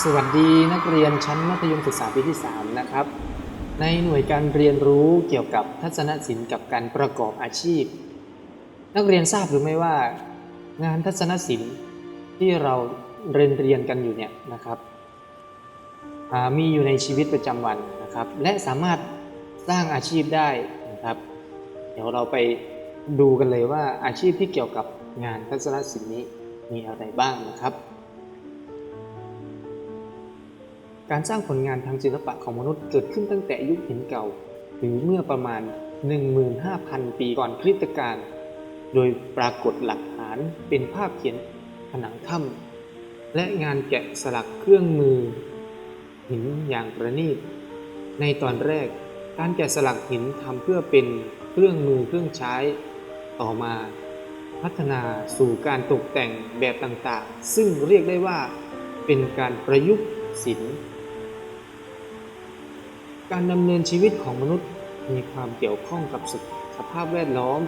สวัสดีนักเรียนชั้นมัธยมศึกษาปีที่ 3 นะครับ ในหน่วยการเรียนรู้เกี่ยวกับทัศนศิลป์กับการประกอบอาชีพ นักเรียนทราบหรือไม่ว่า งานทัศนศิลป์ที่เราเรียนเรียนกันอยู่เนี่ยนะครับมีอยู่ในชีวิตประจำวันนะครับ และสามารถสร้างอาชีพได้นะครับ เดี๋ยวเราไปดูกันเลยว่าอาชีพที่เกี่ยวกับงานทัศนศิลป์นี้มีอะไรบ้างนะครับ การสร้างผลงานทางศิลปะของมนุษย์เกิดขึ้นตั้งแต่ยุคหินเก่า หรือเมื่อประมาณ 15,000 ปีก่อนคริสตกาลโดยปรากฏหลักฐานเป็นภาพเขียนผนังถ้ำและงานแกะสลักเครื่องมือ หินอย่างประณีต ในตอนแรกการแกะสลักหินทำเพื่อเป็นเครื่องมือเครื่องใช้ ต่อมาพัฒนาสู่การตกแต่งแบบต่างๆ ซึ่งเรียกได้ว่าเป็นการประยุกต์ศิลป์ การดำเนินชีวิตของมนุษย์มีความเกี่ยวข้องกับสสภาพแวดล้อม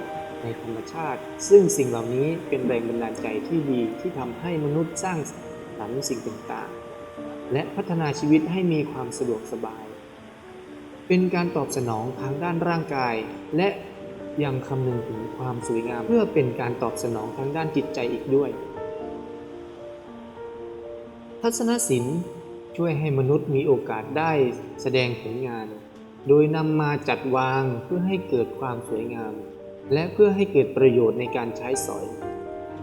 ในธรรมชาติ ซึ่งสิ่งเหล่านี้เป็นแรงบันดาลใจที่ดีที่ทำให้มนุษย์สร้างสรรค์สิ่งต่างๆ และพัฒนาชีวิตให้มีความสะดวกสบาย เป็นการตอบสนองทางด้านร่างกาย และยังคำนึงถึงความสวยงามเพื่อเป็นการตอบสนองทางด้านจิตใจอีกด้วย ทัศนศิลป์ ช่วยให้มนุษย์มีโอกาสได้แสดงผลงาน โดยนำมาจัดวางเพื่อให้เกิดความสวยงาม และเพื่อให้เกิดประโยชน์ในการใช้สอย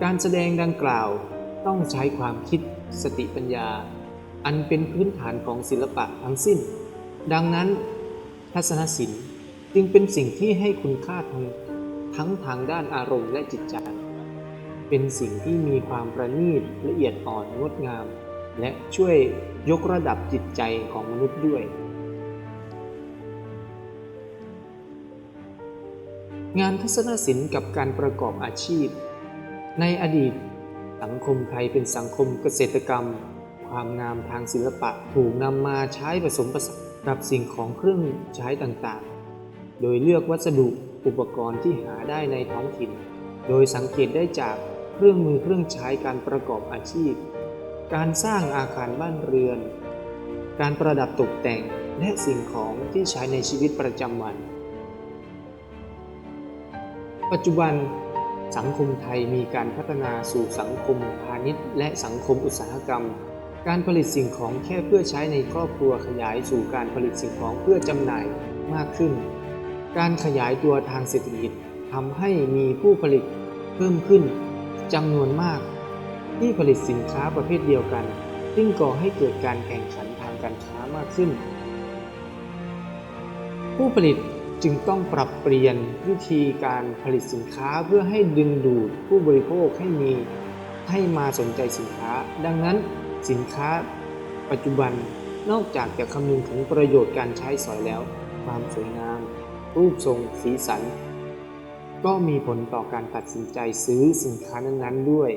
การแสดงดังกล่าวต้องใช้ความคิดสติปัญญา อันเป็นพื้นฐานของศิลปะทั้งสิ้น ดังนั้น ทัศนศิลป์จึงเป็นสิ่งที่ให้คุณค่าทั้งทั้งทางด้านอารมณ์และจิตใจ เป็นสิ่งที่มีความประณีตละเอียดอ่อนงดงาม และช่วยยกระดับจิตใจของมนุษย์ด้วย งานทัศนศิลป์กับการประกอบอาชีพ ในอดีต สังคมไทยเป็นสังคมเกษตรกรรม ความงามทางศิลปะถูกนำมาใช้ผสมผสานกับสิ่งของเครื่องใช้ต่างๆ โดยเลือกวัสดุอุปกรณ์ที่หาได้ในท้องถิ่น โดยสังเกตได้จากเครื่องมือเครื่องใช้การประกอบอาชีพ การสร้างอาคารบ้านเรือน การประดับตกแต่งและสิ่งของที่ใช้ในชีวิตประจำวัน ปัจจุบันสังคมไทยมีการพัฒนาสู่สังคมพาณิชย์ และสังคมอุตสาหกรรม การผลิตสิ่งของแค่เพื่อใช้ในครอบครัวขยายสู่การผลิตสิ่งของเพื่อจำหน่ายมากขึ้น การขยายตัวทางเศรษฐกิจทำให้มีผู้ผลิตเพิ่มขึ้นจำนวนมาก ที่ผลิตสินค้าประเภทเดียวกัน ซึ่งก่อให้เกิดการแข่งขันทางการค้ามากขึ้น ผู้ผลิตจึงต้องปรับเปลี่ยนวิธีการผลิตสินค้าเพื่อให้ดึงดูดผู้บริโภคให้มีให้มาสนใจสินค้า ดังนั้นสินค้าปัจจุบันนอกจากจะคำนึงถึงประโยชน์การใช้สอยแล้ว ความสวยงาม รูปทรง สีสัน ก็มีผลต่อการตัดสินใจซื้อสินค้านั้นๆด้วย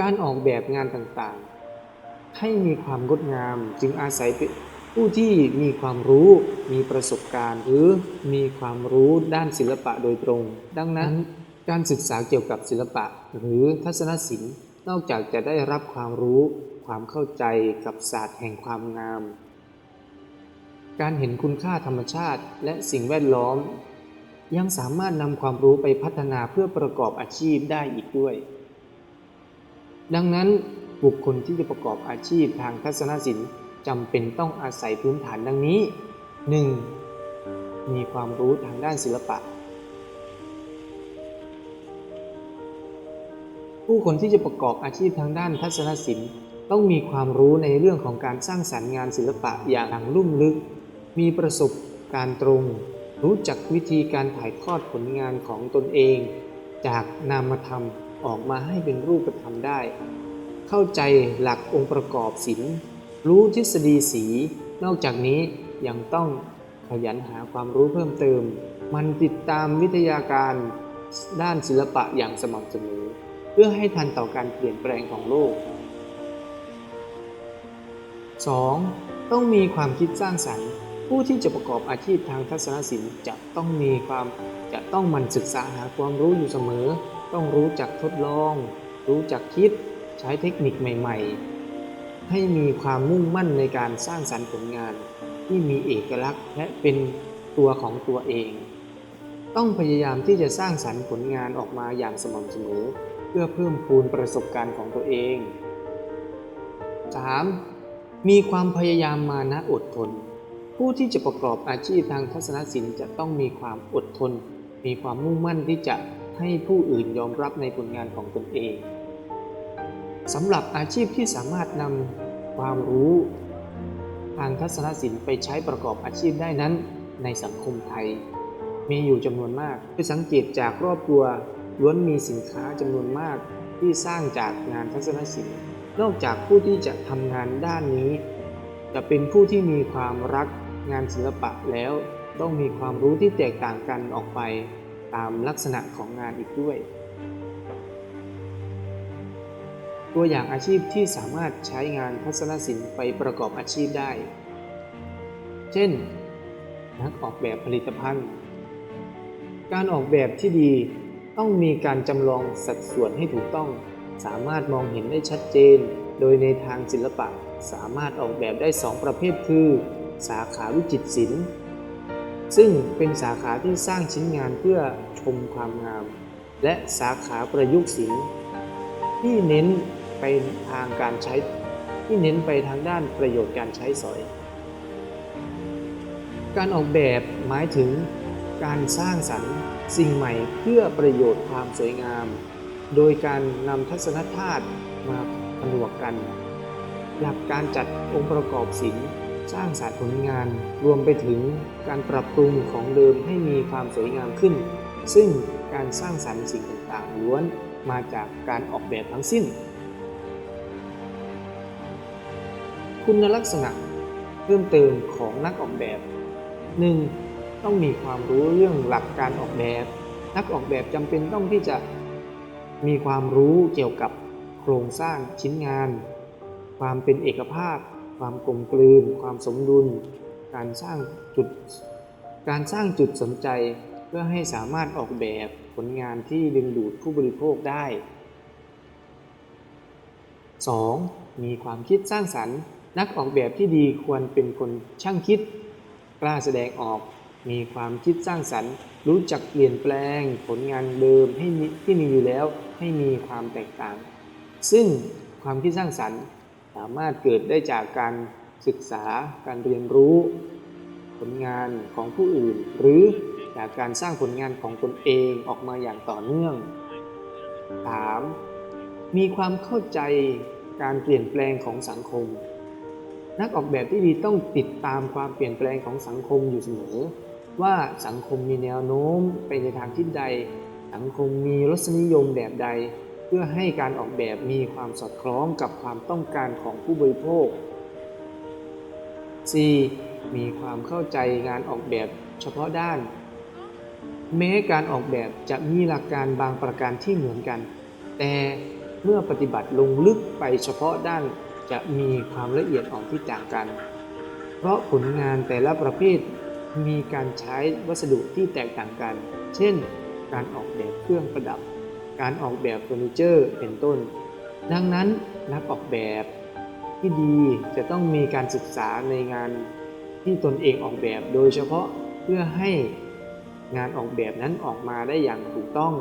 การออกแบบงานต่างๆ ให้มีความงดงามจึงอาศัยผู้ที่มีความรู้ มีประสบการณ์ หรือมีความรู้ด้านศิลปะโดยตรง ดังนั้นการศึกษาเกี่ยวกับศิลปะ หรือทัศนศิลป์ นอกจากจะได้รับความรู้ ความเข้าใจกับศาสตร์แห่งความงาม การเห็นคุณค่าธรรมชาติและสิ่งแวดล้อม ยังสามารถนำความรู้ไปพัฒนาเพื่อประกอบอาชีพได้อีกด้วย ดังนั้นบุคคลที่จะประกอบอาชีพทางทัศนศิลป์จำเป็นต้องอาศัยพื้นฐานดังนี้ 1. มีความรู้ทางด้านศิลปะ ผู้คนที่จะประกอบอาชีพทางด้านทัศนศิลป์ต้องมีความรู้ในเรื่องของการสร้างสรรค์งานศิลปะอย่างลุ่มลึก มีประสบการณ์ตรง รู้จักวิธีการถ่ายทอดผลงานของตนเอง จากนามธรรม ออกมาให้เป็นรูปธรรมได้ เข้าใจหลักองค์ประกอบศิลป์รู้ทฤษฎีสี นอกจากนี้ยังต้องขยันหาความรู้เพิ่มเติม มันติดตามวิทยาการด้านศิลปะอย่างสม่ำเสมอ เพื่อให้ทันต่อการเปลี่ยนแปลงของโลก 2. ต้องมีความคิดสร้างสรรค์ ผู้ที่จะประกอบอาชีพทางทัศนศิลป์จะต้องมีความจะต้องมันศึกษาหาความรู้อยู่เสมอ ต้องรู้จักทดลอง รู้จักคิด ใช้เทคนิคใหม่ ๆ ให้มีความมุ่งมั่นในการสร้างสรรค์ผลงาน ที่มีเอกลักษณ์และเป็นตัวของตัวเอง ต้องพยายามที่จะสร้างสรรค์ผลงานออกมาอย่างสม่ำเสมอ เพื่อเพิ่มพูนประสบการณ์ของตัวเอง 3. มีความพยายามมานะอดทน ผู้ที่จะประกอบอาชีพทางทัศนศิลป์จะต้องมีความอดทน มีความมุ่งมั่นที่จะ ให้ผู้อื่นยอมรับในผลงานของตนเองสำหรับอาชีพที่สามารถนำความรู้ทางทัศนศิลป์ไปใช้ประกอบอาชีพได้นั้น ในสังคมไทย มีอยู่จำนวนมากไปสังเกตจากรอบตัวล้วนมีสินค้าจำนวนมากที่สร้างจากงานทัศนศิลป์นอกจากผู้ที่จะทำงานด้านนี้ จะเป็นผู้ที่มีความรักงานศิลปะแล้ว ต้องมีความรู้ที่แตกต่างกันออกไป ตามลักษณะของงานอีกด้วย ตัวอย่างอาชีพที่สามารถใช้งานทัศนศิลป์ไปประกอบอาชีพได้ เช่น นักออกแบบผลิตภัณฑ์ การออกแบบที่ดีต้องมีการจำลองสัดส่วนให้ถูกต้อง สามารถมองเห็นได้ชัดเจน โดยในทางศิลปะสามารถออกแบบได้ 2 ประเภทคือ สาขาวิจิตรศิลป์ ซึ่งเป็นสาขาที่สร้างชิ้นงานเพื่อชมความงาม และสาขาประยุกต์ศิลป์ที่เน้นไปทางการใช้ที่เน้นไปทางด้านประโยชน์การใช้สอย การออกแบบหมายถึงการสร้างสรรค์สิ่งใหม่เพื่อประโยชน์ความสวยงาม โดยการนำทัศนธาตุมาผนวกกัน หลักการจัดองค์ประกอบศิลป์ สร้างสรรค์ผลงาน รวมไปถึงการปรับปรุงของเดิมให้มีความสวยงามขึ้น ซึ่งการสร้างสรรค์สิ่งต่างๆล้วนมาจากการออกแบบทั้งสิ้น คุณลักษณะเพิ่มเติมของนักออกแบบ 1. ต้องมีความรู้เรื่องหลักการออกแบบ นักออกแบบจำเป็นต้องที่จะมีความรู้เกี่ยวกับโครงสร้างชิ้นงาน ความเป็นเอกภาพ ความกลมกลืน ความสมดุล การสร้างจุด การสร้างจุดสนใจ เพื่อให้สามารถออกแบบผลงานที่ดึงดูดผู้บริโภคได้ 2. มีความคิดสร้างสรรค์ นักออกแบบที่ดีควรเป็นคนช่างคิด กล้าแสดงออก มีความคิดสร้างสรรค์ รู้จักเปลี่ยนแปลงผลงานเดิมให้ที่มีอยู่แล้วให้มีความแตกต่าง ซึ่งความคิดสร้างสรรค์ สามารถเกิดได้จากการศึกษาการเรียนรู้ ผลงานของผู้อื่น หรือจากการสร้างผลงานของตนเองออกมาอย่างต่อเนื่อง 3. มีความเข้าใจการเปลี่ยนแปลงของสังคม นักออกแบบที่ดีต้องติดตามความเปลี่ยนแปลงของสังคมอยู่เสมอ ว่าสังคมมีแนวโน้มไปในทางทิศใด สังคมมีรสนิยมแบบใด เพื่อให้การออกแบบมีความสอดคล้องกับความต้องการของผู้บริโภค 4. มีความเข้าใจงานออกแบบเฉพาะด้าน แม้การออกแบบจะมีหลักการบางประการที่เหมือนกัน แต่เมื่อปฏิบัติลงลึกไปเฉพาะด้านจะมีความละเอียดอ่อนที่ต่างกัน เพราะผลงานแต่ละประเภทมีการใช้วัสดุที่แตกต่างกัน เช่น การออกแบบเครื่องประดับ การออกแบบเฟอร์นิเจอร์ เป็นต้น ดังนั้นนักออกแบบที่ดีจะต้องมีการศึกษาในงานที่ตนเองออกแบบโดยเฉพาะเพื่อให้งานออกแบบนั้นออกมาได้อย่างถูกต้อง